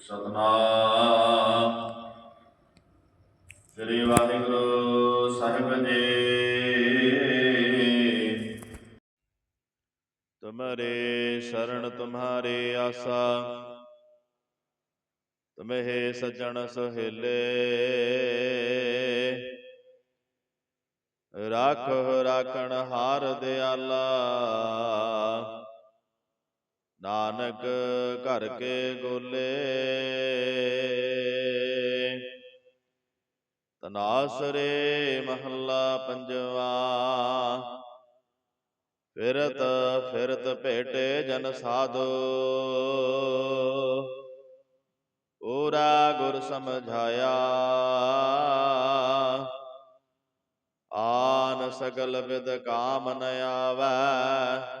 ਸਤਨਾਮ। ਸ੍ਰੀ ਵਾਹਿਗੁਰੂ ਸਾਹਿਬ ਜੀ। ਤੁਮਰੇ ਸ਼ਰਨ ਤੁਮਹਾਰੇ ਆਸਾ। ਤੁਮਹਿ ਸਜਣ ਸੁਹੇਲੇ। ਰਾਖੋ ਰਾਖਣ, ਹਾਰ, ਦਿਆਲਾ। ਨਾਨਕ ਘਰ ਕੇ ਗੋਲੇ। ਤਨਾਸਰੇ ਮਹੱਲਾ ਪੰਜਵਾ। ਫਿਰਤ ਫਿਰਤ ਭੇਟੇ ਜਨ ਸਾਧੋ। ਓਰਾ ਗੁਰ ਸਮਝਾਇਆ। ਆਨ ਸਗਲ ਵਿਦ ਕਾਮ ਨ ਆਵੈ।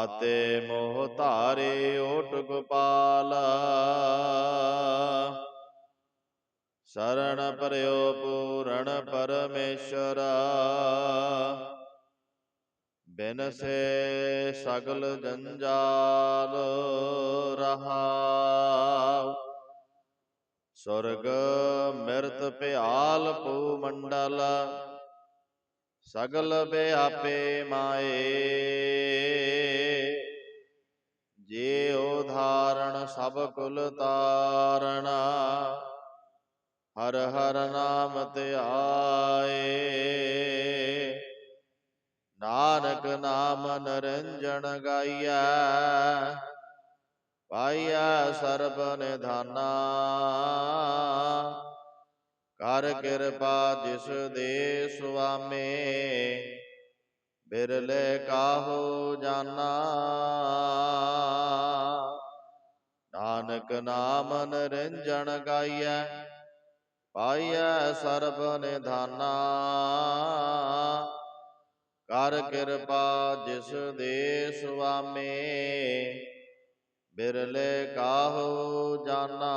ਤਾਤੇ ਮੋਹ ਧਾਰੇ ਓਟ ਗੋਪਾਲ। ਸਰਣ ਪਰਿਓ ਪੂਰਨ ਪਰਮੇਸ਼ਰ। ਬਿਨ ਸੇ ਸਗਲ ਜੰਜਾਲ ਰਹਾਉ। ਸੁਰਗ ਮਿਰਤ ਭਿਆਲ ਪੂ ਮੰਡਲ। ਸਗਲ ਬਿਆਪੇ ਮਾਏ। ਜੇ ਉਧਾਰਣ ਸਭ ਕੁਲ ਤਾਰਣ, ਹਰ ਹਰ ਨਾਮ ਧਿਆਏ ਨਾਨਕ ਨਾਮ ਨਰਿੰਜਣ ਗਾਈਐ, ਪਾਈਐ ਸਰਬ ਨਿਧਾਨਾ। ਕਰ ਕਿਰਪਾ ਜਿਸ ਦੇ ਸੁਆਮੇ ਬਿਰਲੇ ਕਾਹੋ ਜਾਨਾ। ਨਾਨਕ ਨਾਮ ਨਰਿੰਜਣ ਗਾਈਐ ਪਾਈਐ ਸਰਬ ਨਿਧਾਨਾ। ਕਰ ਕਿਰਪਾ ਜਿਸ ਦੇ ਸੁਆਮੇ ਬਿਰਲੇ ਕਾਹੋ ਜਾਨਾ।